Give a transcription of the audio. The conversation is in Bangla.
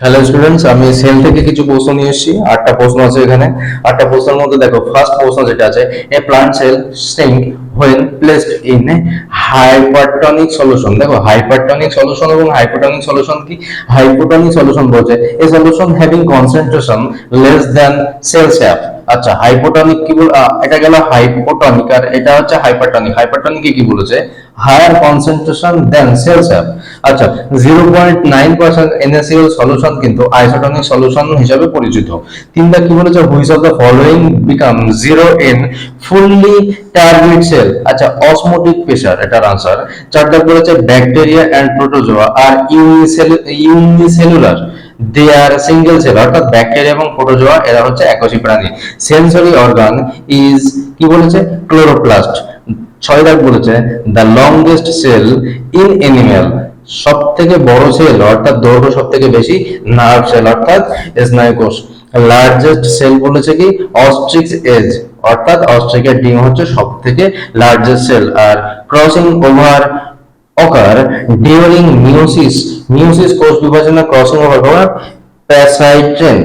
হ্যালো স্টুডেন্টস আমি সেল থেকে কিছু প্রশ্ন নিয়ে এসেছি। আটটা প্রশ্ন আছে এখানে। আটটা প্রশ্নের মধ্যে দেখো ফার্স্ট প্রশ্ন যেটা আছে a plant cell sink when placed in a hypertonic solution দেখো হাইপারটনিক সলিউশন এবং হাইপোটনিক সলিউশন কি? হাইপোটনিক সলিউশন বলছে a solution having concentration less than cell sap আচ্ছা হাইপোটনিক কি বল এটা গেল হাইপোটনিক আর এটা হচ্ছে হাইপারটনিক হাইপারটনিক কি বলেছে? Higher concentration than cell sap আচ্ছা 0.9% NaCl সলিউশন কিন্তু আইসোটনিক সলিউশন হিসেবে পরিচিত। তিনটা কি বলেছে? Which of the following become zero in fully turgid cell আচ্ছা অসমোটিক প্রেসার এটার আনসার চারটা বলেছে bacteria and protozoa R unicellular they are single cell অর্থাৎ ব্যাকটেরিয়া এবং প্রোটোজোয়া এরা হচ্ছে এককোষী প্রাণী। সেন্সরি অর্গান ইজ কি বলেছে? ক্লোরোপ্লাস্ট ছয় দাগ বলেছে the longest cell in animal সব থেকে বড় সেল অর্থাৎ দৈর্ঘ্য সব থেকে বেশি নার্ভ সেল অর্থাৎ স্নায়ুকোষ। লার্জেস্ট সেল বলেছে কি? অস্ট্রিক্স এজ অর্থাৎ অস্ট্রিকের ডিম হচ্ছে সব থেকে লার্জেস্ট সেল আর crossing over occur during meiosis meiosis কোষ বিভাজনে ক্রসিং ওভার করে প্যাসাইট্রেন